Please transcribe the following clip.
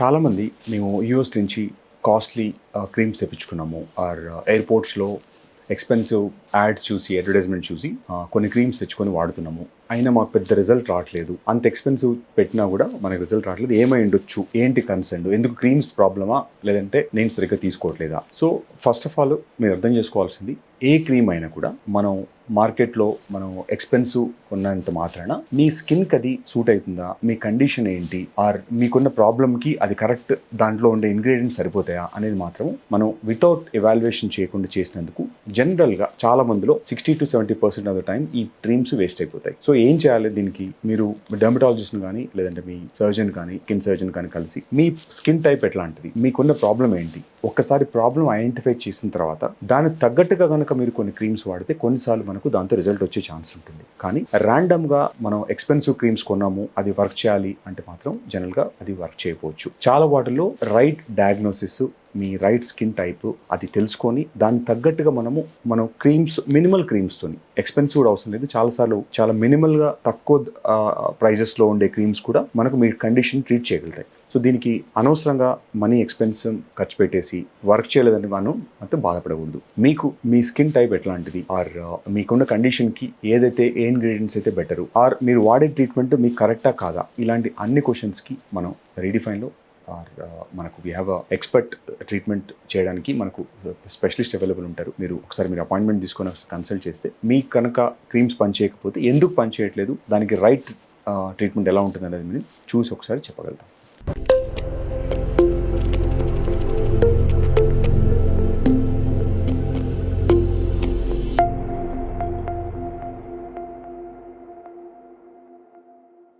చాలామంది మేము యూఎస్ నుంచి కాస్ట్లీ క్రీమ్స్ తెప్పించుకున్నాము. ఆర్ ఎయిర్పోర్ట్స్లో ఎక్స్పెన్సివ్ యాడ్స్ చూసి అడ్వర్టైజ్మెంట్ చూసి కొన్ని క్రీమ్స్ తెచ్చుకొని వాడుతున్నాము. అయినా మాకు పెద్ద రిజల్ట్ రావట్లేదు. అంత ఎక్స్పెన్సివ్ పెట్టినా కూడా మనకి రిజల్ట్ రావట్లేదు. ఏమై ఉండొచ్చు? ఏంటి కన్సర్న్ ఎందుకు క్రీమ్స్ ప్రాబ్లమా లేదంటే నేను సరిగ్గా తీసుకోవట్లేదా? సో ఫస్ట్ ఆఫ్ ఆల్ మీరు అర్థం చేసుకోవాల్సింది ఏ క్రీమ్ అయినా కూడా మనం మార్కెట్లో మనం ఎక్స్పెన్సివ్ కొన్నంత మాత్రాన మీ స్కిన్కి అది సూట్ అవుతుందా? మీ కండిషన్ ఏంటి? ఆర్ మీకున్న ప్రాబ్లమ్కి అది కరెక్ట్ దాంట్లో ఉండే ఇంగ్రీడియంట్స్ సరిపోతాయా? అనేది మాత్రం మనం వితౌట్ ఎవాల్యుయేషన్ చేయకుండా చేసినందుకు జనరల్గా చాలా మందిలో sixty to seventy percent of the time ఈ డ్రీమ్స్ వేస్ట్ అయిపోతాయి. సో ఏం చేయాలి దీనికి? మీరు డెర్మటాలజిస్ట్ని కానీ లేదంటే మీ సర్జన్ కానీ స్కిన్ సర్జన్ కానీ కలిసి మీ స్కిన్ టైప్ ఎట్లాంటిది? మీకున్న ప్రాబ్లం ఏంటి? ఒక్కసారి ప్రాబ్లం ఐడెంటిఫై చేసిన తర్వాత దానికి తగ్గట్టుగా కనుక మీరు కొన్ని క్రీమ్స్ వాడితే కొన్నిసార్లు మనకు దాంతో రిజల్ట్ వచ్చే ఛాన్స్ ఉంటుంది. కానీ random గా మనం ఎక్స్పెన్సివ్ క్రీమ్స్ కొన్నాము అది వర్క్ చేయాలి అంటే మాత్రం జనరల్గా అది వర్క్ చేయకపోవచ్చు చాలా వాటిల్లో రైట్ డయాగ్నోసిస్ మీ రైట్ స్కిన్ టైప్ అది తెలుసుకొని దానికి తగ్గట్టుగా మనము మనం క్రీమ్స్ మినిమల్ క్రీమ్స్తోని ఎక్స్పెన్సివ్ కూడా అవసరం లేదు. చాలాసార్లు చాలా మినిమల్గా తక్కువ ప్రైజెస్లో ఉండే క్రీమ్స్ కూడా మనకు మీ కండిషన్ ట్రీట్ చేయగలుగుతాయి. సో దీనికి అనవసరంగా మనీ ఎక్స్పెన్స్ ఖర్చు పెట్టేసి వర్క్ చేయలేదని మనం అంత బాధపడకూడదు. మీకు మీ స్కిన్ టైప్ ఎట్లాంటిది? ఆర్ మీకున్న కండిషన్కి ఏదైతే ఏ ఇంగ్రీడియంట్స్ అయితే బెటరు? ఆర్ మీరు వాడే ట్రీట్మెంట్ మీకు కరెక్టా కాదా? ఇలాంటి అన్ని క్వశ్చన్స్కి మనం రీడిఫైన్లో ఆర్ మనకు వీ హ్యావ్ ఎక్స్పర్ట్ ట్రీట్మెంట్ చేయడానికి మనకు స్పెషలిస్ట్ అవైలబుల్ ఉంటారు. మీరు ఒకసారి మీరు అపాయింట్మెంట్ తీసుకొని ఒకసారి కన్సల్ట్ చేస్తే మీకు కనుక క్రీమ్స్ పనిచేయకపోతే ఎందుకు పనిచేయట్లేదు? దానికి రైట్ ట్రీట్మెంట్ ఎలా ఉంటుంది అనేది మీరు చూసి ఒకసారి చెప్పగలుగుతాం.